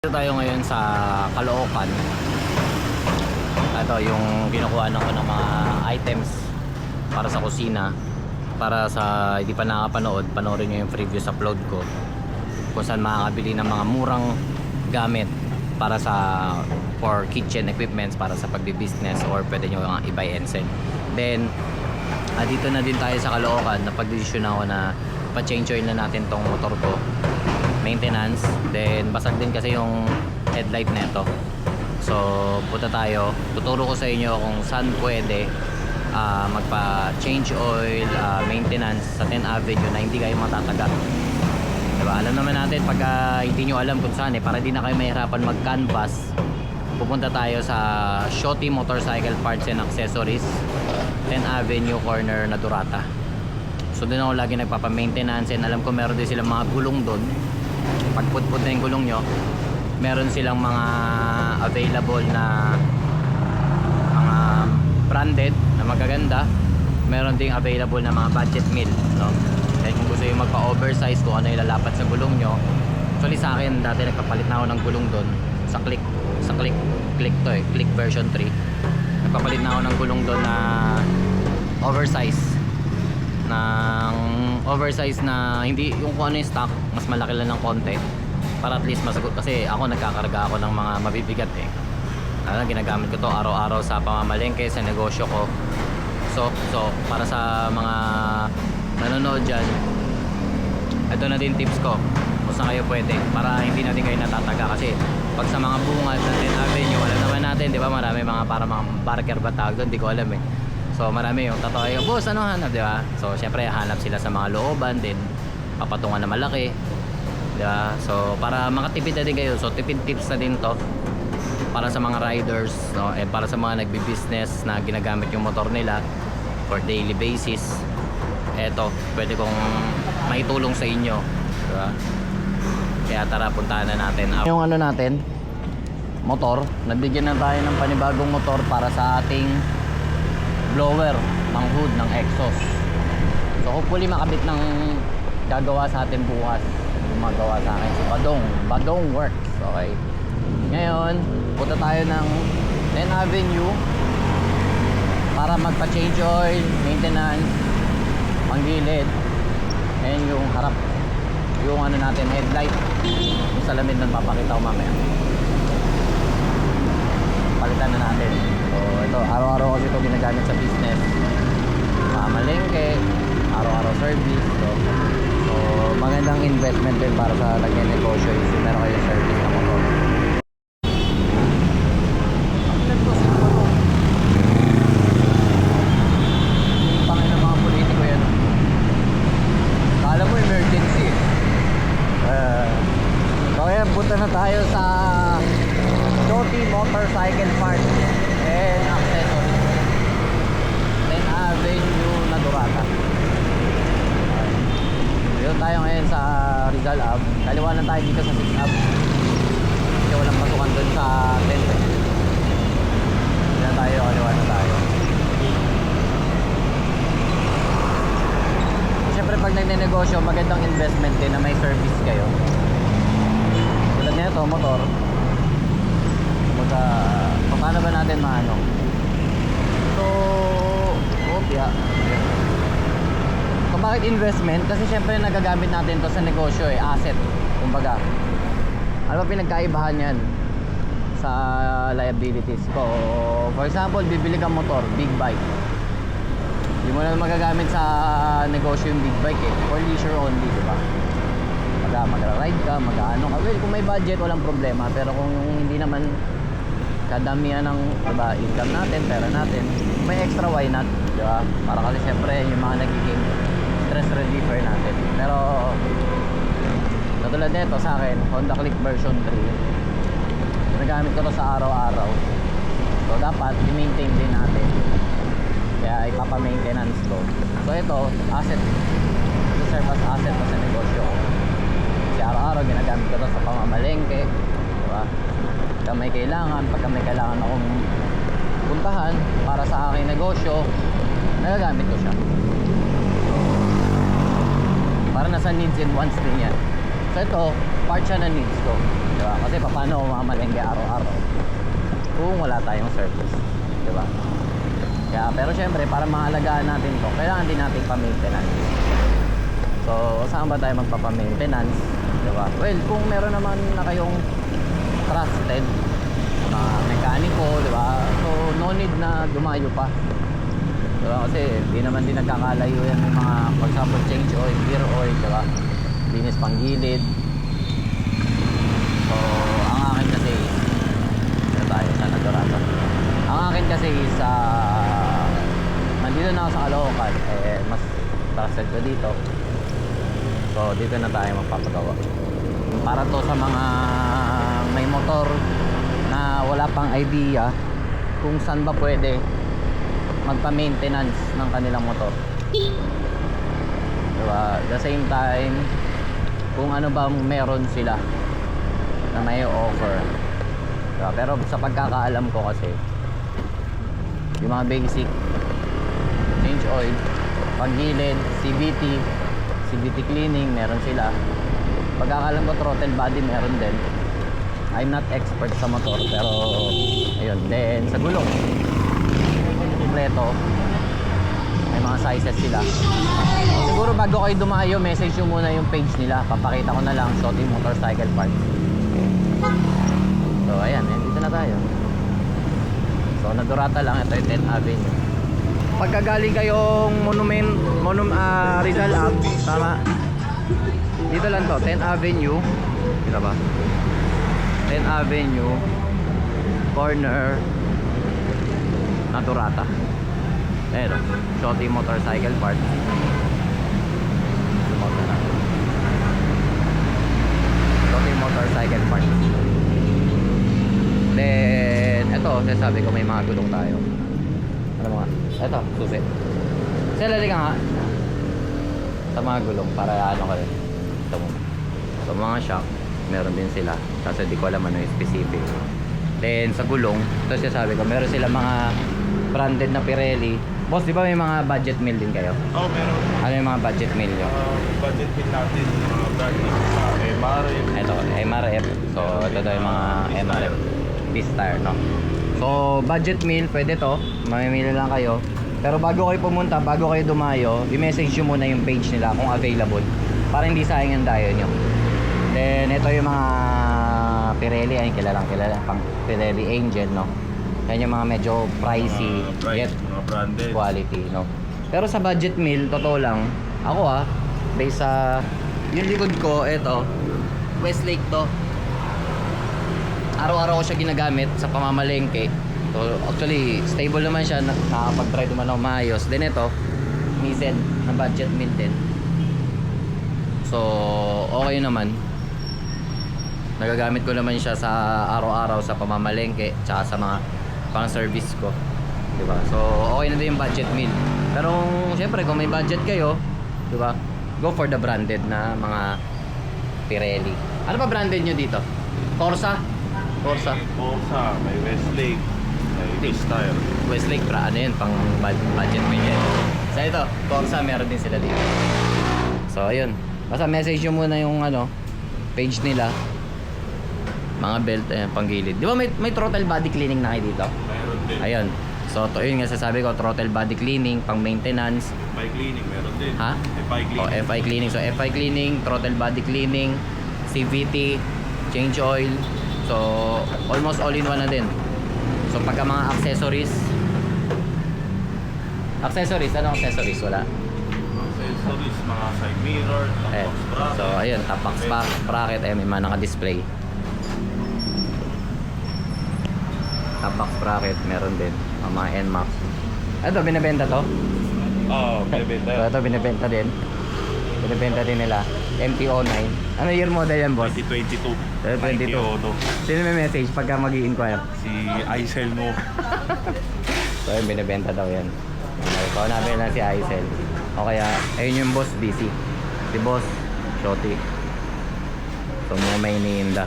Dito tayo ngayon sa Caloocan. Ito yung kinukuha ko ng mga items para sa kusina. Para sa hindi pa nakapanood, panoorin nyo yung previous upload ko. Kung saan makakabili ng mga murang gamit para sa for kitchen equipments para sa pagbi-business or pwede nyo i-buy and sell. Then, ah, dito na din tayo sa Caloocan. Napag-desisyon ako na pa-change oil na natin tong motor ko maintenance then basag din kasi yung headlight nito so punta tayo. Tuturo ko sa inyo kung saan pwede ah, magpa change oil ah, maintenance sa 10 Avenue na hindi kayo matataga diba? Alam naman natin pag ah, hindi nyo alam kung saan eh para di na kayo mahirapan mag canvas pupunta tayo sa Shoti Motorcycle Parts and Accessories 10 Avenue corner na Durata. So doon ako lagi nagpapa-maintenance and alam ko meron din silang mga gulong doon. Pagputput na yung gulong nyo, meron silang mga available na mga branded na magaganda. Meron ding available na mga budget meal, no? Kaya kung gusto yung magpa-oversize kung ano yung lalapat sa gulong nyo. Actually sa akin, dati nagpapalit na ako ng gulong doon sa click, sa click, click to eh, click version 3. Nagpapalit na ako ng gulong doon na oversize ng oversize na hindi yung kung ano yung stock mas malaki lang ng konti para at least masagot. Kasi ako nagkakarga ako ng mga mabibigat eh. Ano, ginagamit ko to araw-araw sa pamamalengke sa negosyo ko. So, so para sa mga nanonood dyan ito na din tips ko kung saan kayo pwede para hindi na din kayo natataga. Kasi pag sa mga bungad ng 10 Avenue alam naman natin di ba marami mga para mga barker ba tawag doon? Di ko alam eh So marami yung tatawa yung boss ano hanap di ba? So syempre hanap sila sa mga looban din papatungan na malaki. Di ba? So para makatipid na din kayo. So tipid tips na din to para sa mga riders no and para sa mga nagbi-business na ginagamit yung motor nila for daily basis. Eto, pwede kong maitulong sa inyo, di ba? Kaya tara puntahan na natin. Yung ano natin, motor, nabigyan na tayo ng panibagong motor para sa ating blower ng hood ng exhaust so hopefully makabit ng gagawa sa atin bukas. Gumagawa sa akin si Badong. Badong Works okay? Ngayon punta tayo ng 10 Avenue para magpa change oil maintenance panggilid and yung harap yung ano natin headlight. Yung salamin nun papakita ko mamaya palitan na natin. So ito araw-araw kasi ito ginagamit sa business. Mamalengke araw-araw service so, so magandang investment din para sa nagnenegosyo. Is meron kayo service na motor Pangin ng mga politiko yan Kala mo emergency eh so ayan punta na tayo sa Shoti Motorcycle Parts and Accessories 10 Avenue na Durata dito tayo ngayon sa Rizal Ave kaliwa lang tayo dito sa 6 Ave kasi walang pasukan doon sa 10 eh. Dito na tayo, kaliwa na tayo. Siyempre pag nagnenegosyo magandang investment din na may service kayo. Tulad nito motor kumbaga paano ba natin maano? So opya so bakit investment? Kasi syempre nagagamit natin to sa negosyo eh asset kumbaga. Ano ba pinagkaibahan yan sa liabilities ko? For example bibili kang motor big bike. Hindi mo na magagamit sa negosyo yung big bike eh. For leisure only di ba? Maga, magra-ride ka, mag-ano ka. Well, kung may budget, walang problema. Pero kung hindi naman kadamihan ng diba, income natin, pera natin, may extra why not, di ba? Para kasi syempre yung mga nagiging stress reliever natin. Pero katulad nito sa akin, Honda Click version 3. Ginagamit ko to sa araw-araw. So dapat i-maintain din natin. Kaya ipapa-maintenance ko. So ito, asset. Serve as asset sa negosyo. Kasi araw-araw ginagamit ko to sa pamamalengke. Diba? Pagka may kailangan, pagka may kailangan akong puntahan para sa aking negosyo, nagagamit ko siya. Nasa needs and wants din yan. So ito, part siya na needs ko. Diba? Kasi paano mamalengke araw-araw kung wala tayong service. Diba? Kaya, pero syempre, para maalagaan natin to, kailangan din natin pa-maintenance. So, saan ba tayo magpapa-maintenance? Diba? Well, kung meron naman na kayong trusted mga mekaniko, di ba? So, no need na dumayo pa. Diba? Kasi di naman din nagkakalayo yan yung mga, for example, change oil, gear oil, di ba? Linis pang gilid. So, ang akin kasi, ano tayo sa Nadorado? Ang akin kasi sa, nandito na ako sa Caloocan, eh, mas trusted ko dito. So, dito na tayo magpapagawa. Para to sa mga may motor na wala pang idea kung saan ba pwede magpa-maintenance ng kanilang motor. Diba? The same time, kung ano ba meron sila na may offer. Diba? Pero sa pagkakaalam ko kasi, yung mga basic, change oil, paggilid, CVT, CVT cleaning, meron sila. Pagkakaalam ko throttle body meron din. I'm not expert sa motor pero ayun. Then sa gulong, kompleto. May mga sizes sila. Siguro bago kayo dumayo, message nyo muna yung page nila. Papakita ko na lang, Shotty Motorcycle Parts. So ayan, eh, dito na tayo. So Nadurata lang, ito yung 10th Avenue. Pagkagaling kayong Monument, Monum, ah, Rizal Ave, tama? Dito lang to, 10th Avenue. Dito ba? 10th Avenue, corner, Naturata. Ayan o, Motorcycle Parts. Sumunod na. Shotty Motorcycle Parts. Then, ito, sasabi ko may mga gulong tayo. Ano mga? Ito, susi. Sila ka nga. Sa mga gulong, para ano ka rin. Ito mo. Sa mga shock, meron din sila. Kasi di ko alam ano yung specific. Then, sa gulong, siya sabi ko, meron sila mga branded na Pirelli. Boss, di ba may mga budget meal din kayo? Oo, oh, meron. Ano yung mga budget meal nyo? Uh, budget din natin, mga brand uh, MRF. Ito, MRF. So, ito daw yung mga MRF. Pistar, no? So, budget meal, pwede to. Mamimili lang kayo. Pero bago kayo pumunta, bago kayo dumayo, i-message nyo muna yung page nila kung available. Para hindi sayang yung dayo nyo. Then, ito yung mga Pirelli. Ayun, kilalang kilala. Pang Pirelli Angel, no? Yan yung mga medyo pricey, Mga price, yet mga branded. quality, no? Pero sa budget meal, totoo lang, ako ah, based sa yung likod ko, eto, Westlake to. Araw-araw ko siya ginagamit sa pamamalengke. So, actually, stable naman siya, na- nakakapag-try naman ako maayos. Then ito, Nissan na budget meal din. So, okay naman. Nagagamit ko naman siya sa araw-araw sa pamamalengke, tsaka sa mga pang-service ko. 'Di ba? So, okay na din yung budget meal. Pero syempre kung may budget kayo, 'di ba? Go for the branded na mga Pirelli. Ano ba branded nyo dito? Corsa? Corsa. Corsa, may Westlake, may Vistire. Westlake bra ano yun pang bud- budget meal yan. Sa ito, Corsa meron din sila dito. So ayun. Basta message nyo muna yung ano page nila. Mga belt ayan, panggilid. Di ba may, may throttle body cleaning na kayo dito? Meron din. Ayun. So to yun nga sasabi ko throttle body cleaning, pang maintenance, FI cleaning, meron din. Ha? FI cleaning. FI cleaning. So FI cleaning, throttle body cleaning, CVT, change oil. So almost all in one na din. So pagka mga accessories Accessories, ano accessories? Wala. Accessories, mga side mirror, Eh, top box bracket. so ayun, back, bracket, eh, may mga naka-display. Top box bracket, meron din. Ang mga NMAX. Ito, binibenta to? Oo, binibenta. So, ito, binibenta din. Binibenta din nila. MT-09. Ano year model yan, boss? 2022. Eh, 22. Nike Auto. Sino may message pagka mag inquire Si Aisel mo. So, yun, binibenta daw yan. Okay, kaunapin lang si Aisel. O kaya, ayun yung boss, busy. Si boss, shorty. So, mga may iniinda.